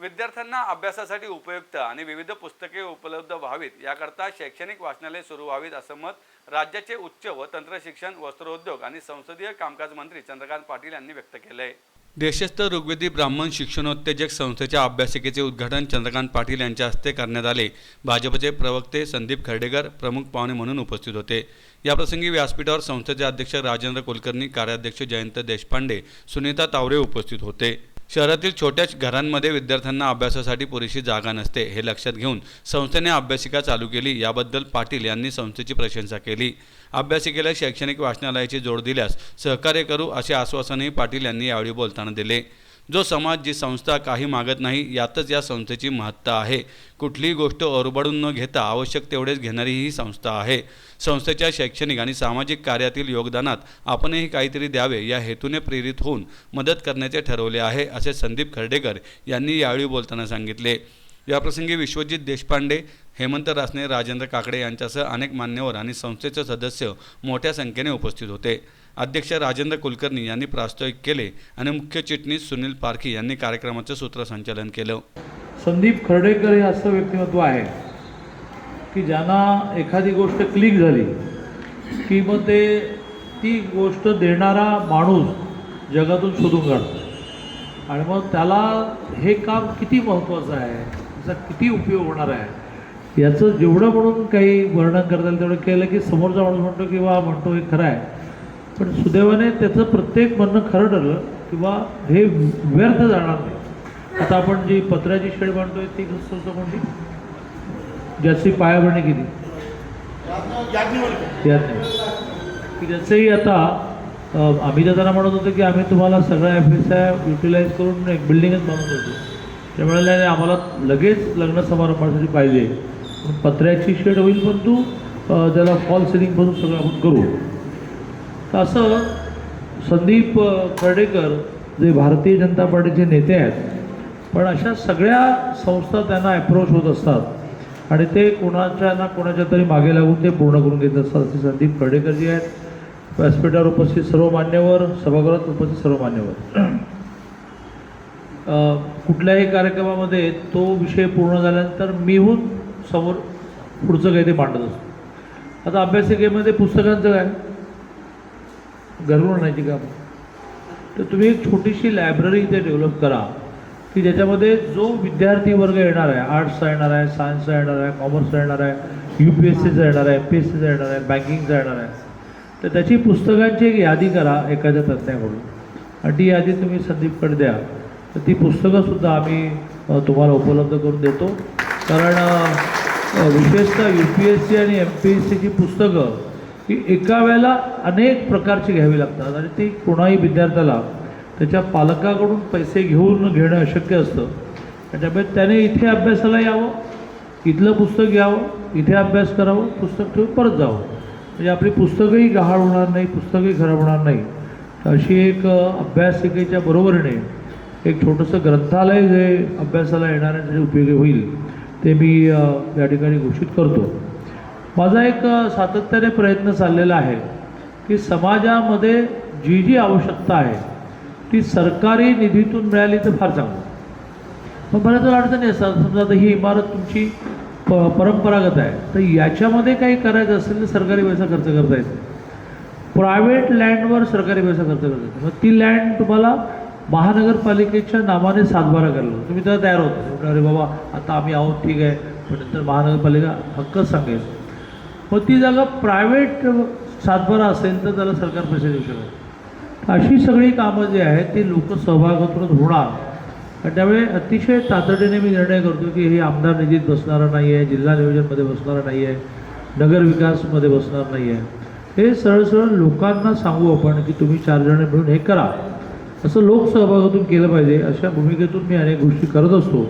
विद्यार्थ्यांना अभ्यासासाठी उपयुक्त आणि विविध पुस्तके उपलब्ध व्हावीत याकरता शैक्षणिक वाचनालय सुरू व्हावीत असं मत राज्याचे उच्च व तंत्रशिक्षण वस्त्रोद्योग आणि संसदीय कामकाज मंत्री चंद्रकांत पाटील यांनी व्यक्त केलं आहे देशस्थ ऋग्वेदी ब्राह्मण शिक्षणोत्तेजक संस्थेच्या अभ्यासिकेचे उद्घाटन चंद्रकांत पाटील यांच्या हस्ते करण्यात आले. भाजपचे प्रवक्ते संदीप खर्डेकर प्रमुख पाहुणे म्हणून उपस्थित होते. याप्रसंगी व्यासपीठावर संस्थेचे अध्यक्ष राजेंद्र कुलकर्णी कार्याध्यक्ष जयंत देशपांडे सुनीता तावरे उपस्थित होते. शहरातील छोट्या घरांमध्ये विद्यार्थ्यांना अभ्यासासाठी पुरेशी जागा नसते हे लक्षात घेऊन संस्थेने अभ्यासिका चालू केली. याबद्दल पाटील यांनी संस्थेची प्रशंसा केली. अभ्यासिकेला शैक्षणिक वाचनालयाची जोड दिल्यास सहकार्य करू असे आश्वासनही पाटील यांनी यावेळी बोलताना दिले. जो समाज जी संस्था काही मागत नाही यातच या संस्थेची महत्ता आहे. कुठलीही गोष्ट ओरबडून न घेता आवश्यक तेवढेच घेणारी ही संस्था आहे. संस्थेच्या शैक्षणिक आणि सामाजिक कार्यातील योगदानात आपणही काहीतरी द्यावे या हेतूने प्रेरित होऊन मदत करण्याचे ठरवले आहे असे संदीप खर्डेकर यांनी यावेळी बोलताना सांगितले. याप्रसंगी विश्वजित देशपांडे हेमंत रासने राजेंद्र काकडे यांच्यासह अनेक मान्यवर आणि संस्थेचे सदस्य मोठ्या संख्येने उपस्थित होते. अध्यक्ष राजेंद्र कुलकर्णी यांनी प्रास्ताविक केले आणि मुख्य चिटणीस सुनील पारखी यांनी कार्यक्रमाचे सूत्रसंचालन केलं. संदीप खर्डेकर हे असं व्यक्तिमत्व आहे की ज्यांना एखादी गोष्ट क्लिक झाली की मग ते ती गोष्ट देणारा माणूस जगातून शोधून काढतो. आणि मग त्याला हे काम किती महत्त्वाचं आहे? त्याचा किती उपयोग होणार आहे? याचं जेवढं म्हणून काही वर्णन करता येईल तेवढं केलं की समोरचा माणूस म्हणतो की वा म्हणतो हे खरं आहे. पण सुदैवाने त्याचं प्रत्येक म्हणणं खरं ठरलं किंवा हे व्यर्थ जाणार नाही. आता आपण जी पत्र्याची शेड बांधतोय ती संस्था कोणती? ज्याची पायाभरणी केली. की ज्याचंही आता आम्ही तर म्हणत होतो की आम्ही तुम्हाला सगळ्या एफ एस आय युटिलाइज करून एक बिल्डिंगच बांधून होतो त्यामुळे आम्हाला लगेच लग्न समारंभासाठी पाहिजे. पत्र्याची शेड होईल परंतु त्याला फॉल सिलिंगपासून सगळं आपण करू. असं संदीप खर्डेकर जे भारतीय जनता पार्टीचे नेते आहेत पण अशा सगळ्या संस्था त्यांना अप्रोच होत असतात. आणि ते कोणाच्या ना कोणाच्या तरी मागे लागून ते पूर्ण करून घेत असतात. असे संदीप खर्डेकर जे आहेत व्यासपीठावर उपस्थित सर्व मान्यवर सभागृहात उपस्थित सर्व मान्यवर. कुठल्याही कार्यक्रमामध्ये तो विषय पूर्ण झाल्यानंतर मीहून समोर पुढचं काही ते मांडत असतो. आता अभ्यासिकेमध्ये पुस्तकांचं काय? घरून आणायची का? तर तुम्ही एक छोटीशी लायब्ररी इथे डेव्हलप करा की ज्याच्यामध्ये जो विद्यार्थी वर्ग येणार आहे आर्ट्सचा येणार आहे सायन्सचा येणार आहे कॉमर्सचा येणार आहे यू पी एस सीचा येणार आहे एम पी एस सीचा येणार आहे बँकिंगचा येणार आहे तर त्याची पुस्तकांची एक यादी करा एखाद्या तज्ज्ञाकडून आणि ती यादी तुम्ही संदीपकडे द्या. तर ती पुस्तकंसुद्धा आम्ही तुम्हाला उपलब्ध करून देतो. कारण विशेषतः यू पी एस सी आणि एम पी एस सीची पुस्तकं की एका वेळेला अनेक प्रकारची घ्यावी लागतात. आणि ती कोणाही विद्यार्थ्याला त्याच्या पालकाकडून पैसे घेऊन घेणं अशक्य असतं. आणि त्यामुळे त्याने इथे अभ्यासाला यावं इथलं पुस्तक घ्यावं इथे अभ्यास करावं पुस्तक ठेवून परत जावं. म्हणजे आपली पुस्तकंही गहाळ होणार नाही पुस्तकही खराब होणार नाही. तर अशी एक अभ्यासिकेच्या बरोबरीने एक छोटंसं ग्रंथालय जे अभ्यासाला येणाऱ्यांसाठी उपयोगी होईल ते मी या ठिकाणी घोषित करतो. माझा एक सातत्याने प्रयत्न चाललेला आहे की समाजामध्ये जी जी आवश्यकता आहे ती सरकारी निधीतून मिळाली तर फार चांगलं. पण बऱ्याच वेळा अडचणी असतात. समजा आता ही इमारत तुमची प परंपरागत आहे तर याच्यामध्ये काही करायचं असेल तर सरकारी पैसा खर्च करता येतो. प्रायव्हेट लँडवर सरकारी पैसा खर्च करता येतो. मग ती लँड तुम्हाला महानगरपालिकेच्या नावाने सातबारा करायला तुम्ही त्याला तयार होतो. अरे बाबा आता आम्ही आहोत ठीक आहे. पण नंतर महानगरपालिका हक्कच सांगेल. मग ती जागा प्रायव्हेट सातबारा असेल तर त्याला सरकार पैसे देऊ शकत अशी सगळी कामं जी आहेत ती लोक सहभागातूनच होणार. आणि त्यामुळे अतिशय तातडीने मी निर्णय करतो की हे आमदार निधीत बसणारा नाही आहे जिल्हा नियोजनमध्ये बसणारा नाही आहे नगरविकासमध्ये बसणार नाही आहे हे सरळ सरळ लोकांना सांगू आपण की तुम्ही चार जण मिळून हे करा. असं लोकसहभागातून केलं पाहिजे अशा भूमिकेतून मी अनेक गोष्टी करत असतो.